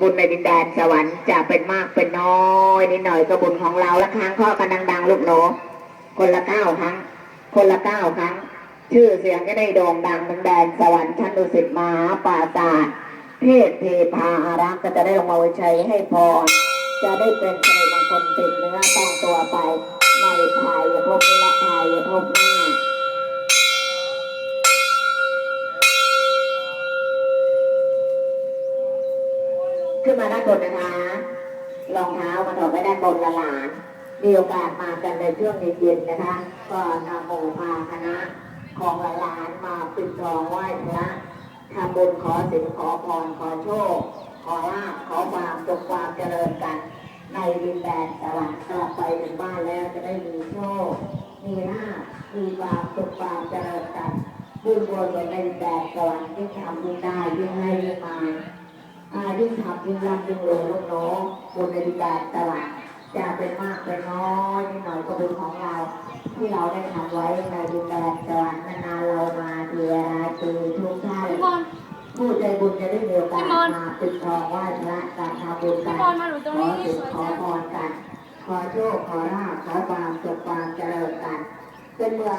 บุญในดินแดนสวรรค์จะเป็นมากเป็นน้อยนิดหน่อยก็บุญของเราละครั้งข้อกันดังๆ ลูกหนูคนละเก้าครั้ง คนละเก้าครั้ง ชื่อเสียงจะได้โด่งดังทั้งแดนสวรรค์ชั้นดุสิตมหาปราศาสตร์เทพเทพาอารักษ์ก็จะได้ลงมาไว้ใช้ให้พรจะได้เป็นสิริมงคลติดเนื้อต้องตัวไปในภายภพและภายภพ ขึ้นมาด้านบนนะคะ รองเท้ามาถอดไว้ด้านบนละหลานมีโอกาสมากันในช่วงเย็นๆนะคะ ก็นำโมพาคณะของหลานมาปิดทองไหว้พระทำบุญขอสินขอพรขอโชค ขอลาภขอความสุขความเจริญกัน ในดินแดนสวรรค์กลับไปถึงบ้านแล้วจะได้มีโชค มีลาภมีความสุขความเจริญกันบุญบนในดินแดนสวรรค์ยิ่ทำยิ่งได้ยิ่งให้ยิ่งมา ยิ่งทำยิ่งร่ำยิ่งรวยลูกน้องบนในดินแดนตลาดจะเป็นมากเป็นน้อยนิดหน่อยก็เป็นของเรา ที่เราได้ทำไว้ในดินแดนตลาดนานๆเรามาเทียราตีทุกท่านพี่มนต์ผู้ใจบุญจะได้มีโอกาสพี่มนต์มาปิดทองไหว้พระการทำบุญกัพี่นมนต์มาอยู่ตรงขอนี้สินี่นสวยขอจังพรกัน ขอโชคขอลาภขอความสุขความเจริญกัน เป็นเมือง